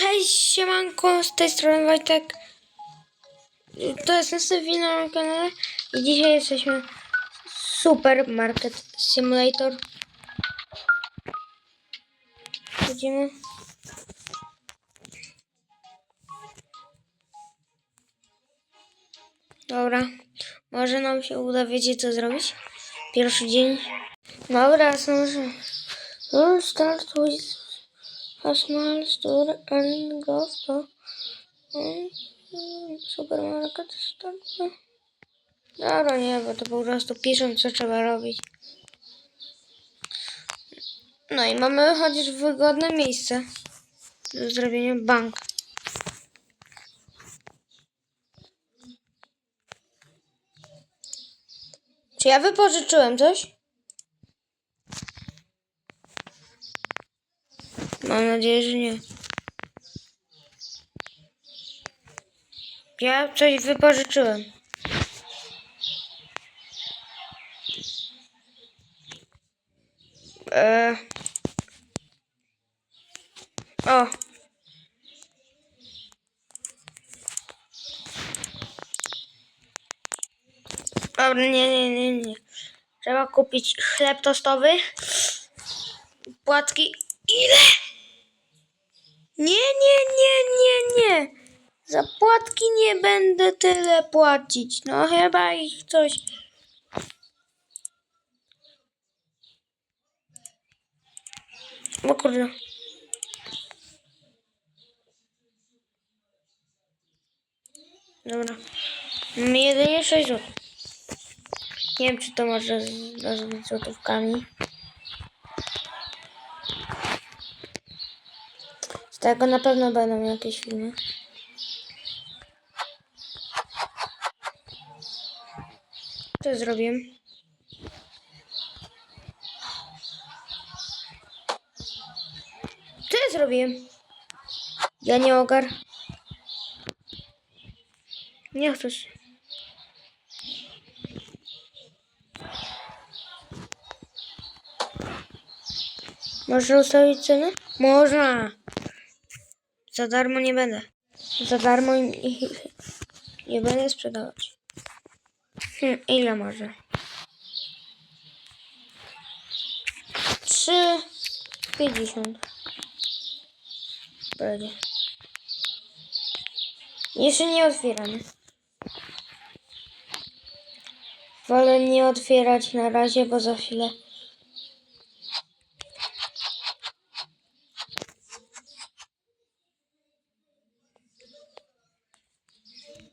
Cześć, siemanko, z tej strony Wojtek. To jest następny na moim kanale i dzisiaj jesteśmy w Supermarket Simulator. Chodzimy. Dobra, może nam się uda, wiecie co zrobić? Pierwszy dzień. Dobra, słuchaj. We'll start with store and go to mm, supermarket start. Dobra, nie, bo to po prostu piszą, co trzeba robić. No i mamy chociaż wygodne miejsce do zrobienia bank. Czy ja wypożyczyłem coś? Mam nadzieję, że nie. Ja coś wypożyczyłem. Eee. O. Dobra, nie, nie, nie, nie. Trzeba kupić chleb tostowy. Płatki. Ile? Nie, nie, nie, nie, nie. Za płatki nie będę tyle płacić. No chyba ich coś. O kurde. Dobra. Mamy jedynie 6 zł. Nie wiem, czy to może nazwać złotówkami. Tego na pewno będą jakieś filmy. Co zrobię? Co ja zrobiłem? Ja nie ogar. Nie chcesz. Można ustawić cenę? Można. Za darmo nie będę. Za darmo nie będę sprzedawać. Hm, ile może? Trzy pięćdziesiąt. Będzie. Jeszcze nie otwieramy. Wolę nie otwierać na razie, bo za chwilę.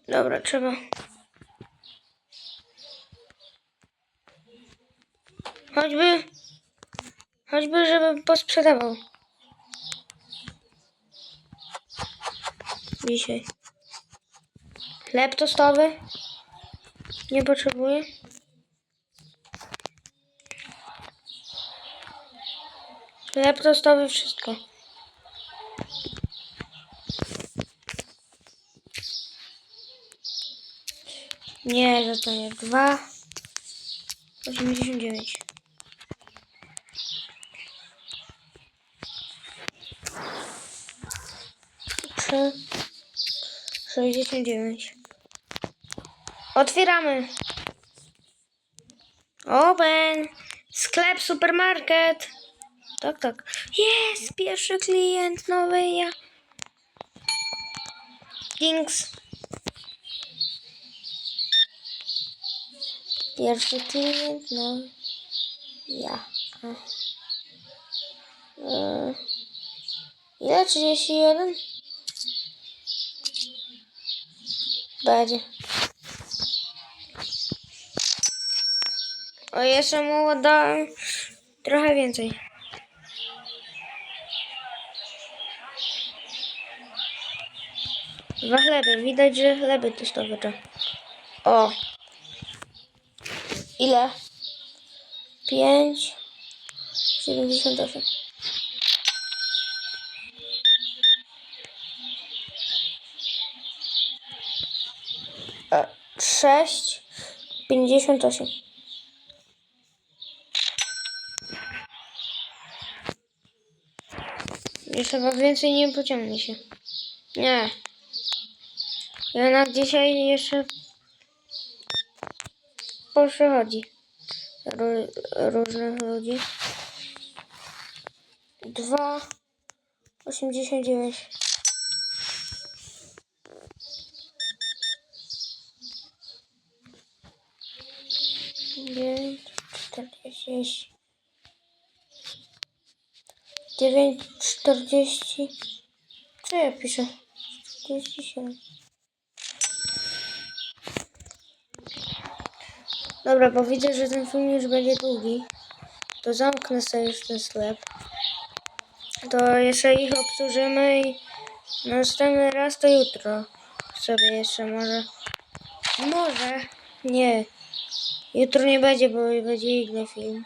Dobra, trzeba. Choćby. Choćby, żeby posprzedawał. Dzisiaj. Chleb tostowy. Nie potrzebuję. Chleb tostowy, wszystko. Nie, że to. Dwa. Osiemdziesiąt dziewięć. Trzy. Sześćdziesiąt dziewięć. Otwieramy. Open. Sklep, supermarket. Tak, tak. Jest, pierwszy klient, nowy ja. Kings. Pierwszy klient, no. Ja. E, ile? 31? Będzie. O, jeszcze mu dałem trochę więcej. Dwa chleby. Widać, że chleby testowe to. O. Ile? Pięć. Siedemdziesiąt osiem. E, Sześć. Pięćdziesiąt osiem. Już chyba więcej nie pociągnie się. Nie. Jednak dzisiaj jeszcze przychodzi Ró- różnych ludzi. Dwa osiemdziesiąt dziewięć. Dziewięć czterdzieści. Dziewięć czterdzieści. Co ja piszę? Czterdzieści siedem. Dobra, bo widzę, że ten film już będzie długi. To zamknę sobie już ten sklep. To jeszcze ich obsłużymy i następny raz to jutro sobie jeszcze może. Może. Nie. Jutro nie będzie, bo będzie inny film.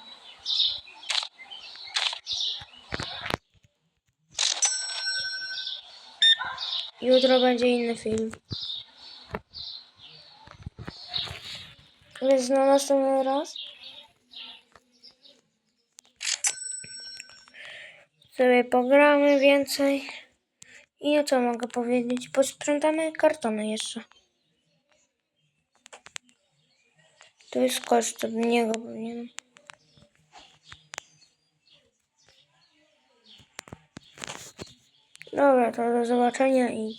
Jutro będzie inny film. Więc na następny raz sobie pogramy więcej. I co mogę powiedzieć? Posprzątamy kartony jeszcze. To jest koszt, to do niego powinienem. Dobra, to do zobaczenia i.